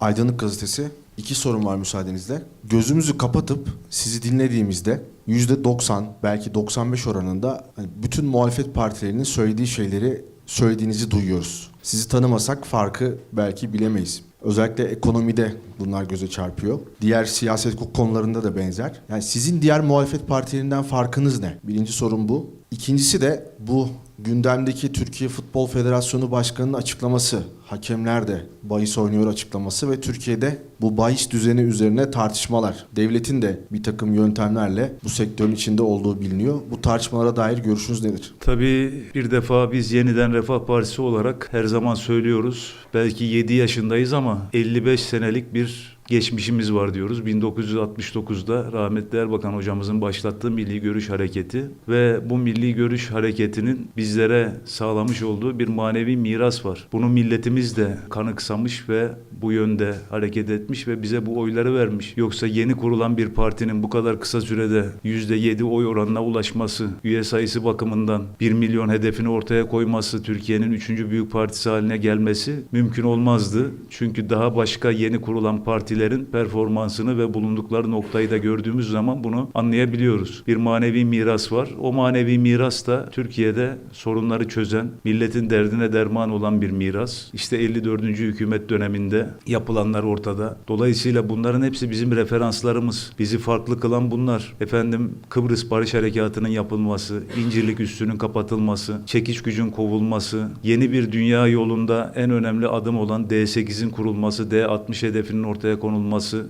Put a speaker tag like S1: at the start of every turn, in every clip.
S1: Aydınlık Gazetesi. İki sorun var müsaadenizle. Gözümüzü kapatıp sizi dinlediğimizde %90 belki 95 oranında hani bütün muhalefet partilerinin söylediği şeyleri söylediğinizi duyuyoruz. Sizi tanımasak farkı belki bilemeyiz. Özellikle ekonomide bunlar göze çarpıyor. Diğer siyaset konularında da benzer. Yani sizin diğer muhalefet partilerinden farkınız ne? Birinci sorun bu. İkincisi de bu gündemdeki Türkiye Futbol Federasyonu Başkanı'nın açıklaması. Hakemler de bahis oynuyor açıklaması ve Türkiye'de bu bahis düzeni üzerine tartışmalar. Devletin de bir takım yöntemlerle bu sektörün içinde olduğu biliniyor. Bu tartışmalara dair görüşünüz nedir?
S2: Tabii bir defa biz yeniden Refah Partisi olarak her zaman söylüyoruz. Belki 7 yaşındayız ama 55 senelik bir geçmişimiz var diyoruz. 1969'da rahmetli Erbakan hocamızın başlattığı Milli Görüş Hareketi ve bu Milli Görüş Hareketi'nin bizlere sağlamış olduğu bir manevi miras var. Bunu milletimiz de kanıksamış ve bu yönde hareket etmiş ve bize bu oyları vermiş. Yoksa yeni kurulan bir partinin bu kadar kısa sürede %7 oy oranına ulaşması, üye sayısı bakımından 1 milyon hedefini ortaya koyması, Türkiye'nin 3. büyük partisi haline gelmesi mümkün olmazdı. Çünkü daha başka yeni kurulan partilerin performansını ve bulundukları noktayı da gördüğümüz zaman bunu anlayabiliyoruz. Bir manevi miras var. O manevi miras da Türkiye'de sorunları çözen, milletin derdine derman olan bir miras. İşte 54. hükümet döneminde yapılanlar ortada. Dolayısıyla bunların hepsi bizim referanslarımız. Bizi farklı kılan bunlar. Efendim Kıbrıs Barış Harekatı'nın yapılması, İncirlik üssünün kapatılması, çekiç gücün kovulması, yeni bir dünya yolunda en önemli adım olan D8'in kurulması, D60 hedefinin ortaya konulması,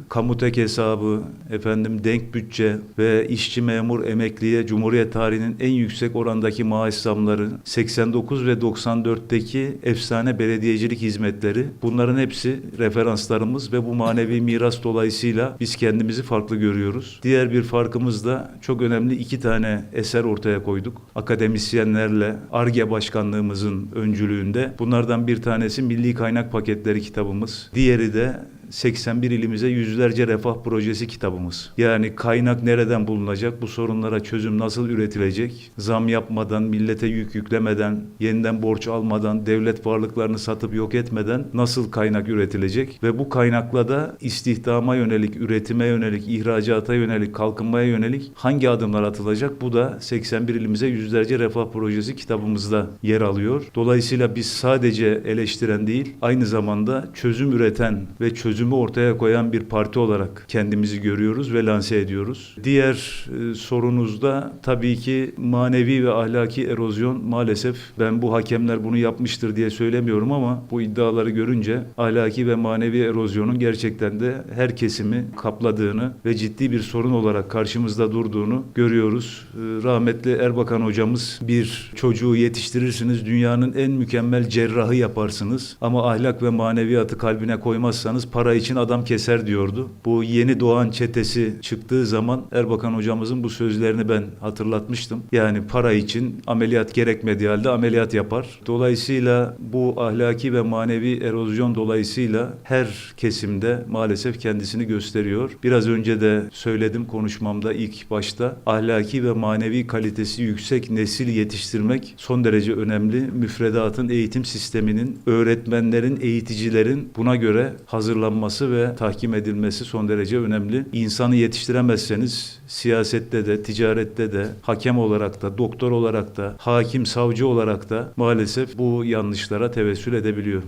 S2: kamu tek hesabı, efendim denk bütçe ve işçi memur emekliye Cumhuriyet tarihinin en yüksek orandaki maaş zamları, 89 ve 94'teki efsane belediyecilik hizmetleri bunların hepsi referanslarımız ve bu manevi miras dolayısıyla biz kendimizi farklı görüyoruz. Diğer bir farkımız da çok önemli iki tane eser ortaya koyduk. Akademisyenlerle ARGE başkanlığımızın öncülüğünde. Bunlardan bir tanesi Milli Kaynak Paketleri kitabımız. Diğeri de 81 ilimize yüzlerce refah projesi kitabımız. Yani kaynak nereden bulunacak? Bu sorunlara çözüm nasıl üretilecek? Zam yapmadan, millete yük yüklemeden, yeniden borç almadan, devlet varlıklarını satıp yok etmeden nasıl kaynak üretilecek? Ve bu kaynakla da istihdama yönelik, üretime yönelik, ihracata yönelik, kalkınmaya yönelik hangi adımlar atılacak? Bu da 81 ilimize yüzlerce refah projesi kitabımızda yer alıyor. Dolayısıyla biz sadece eleştiren değil, aynı zamanda çözüm üreten ve çözümü ortaya koyan bir parti olarak kendimizi görüyoruz ve lanse ediyoruz. Diğer e, sorunuzda tabii ki manevi ve ahlaki erozyon maalesef ben bu hakemler bunu yapmıştır diye söylemiyorum ama bu iddiaları görünce ahlaki ve manevi erozyonun gerçekten de her kesimi kapladığını ve ciddi bir sorun olarak karşımızda durduğunu görüyoruz. E, Rahmetli Erbakan hocamız bir çocuğu yetiştirirsiniz dünyanın en mükemmel cerrahı yaparsınız ama ahlak ve maneviyatı kalbine koymazsanız para için adam keser diyordu. Bu yeni doğan çetesi çıktığı zaman Erbakan hocamızın bu sözlerini ben hatırlatmıştım. Yani para için ameliyat gerekmediği halde ameliyat yapar. Dolayısıyla bu ahlaki ve manevi erozyon dolayısıyla her kesimde maalesef kendisini gösteriyor. Biraz önce de söyledim konuşmamda ilk başta ahlaki ve manevi kalitesi yüksek nesil yetiştirmek son derece önemli. Müfredatın eğitim sisteminin, öğretmenlerin, eğiticilerin buna göre hazırlanması ve tahkim edilmesi son derece önemli. İnsanı yetiştiremezseniz siyasette de, ticarette de, hakem olarak da, doktor olarak da, hakim, savcı olarak da maalesef bu yanlışlara tevessül edebiliyor.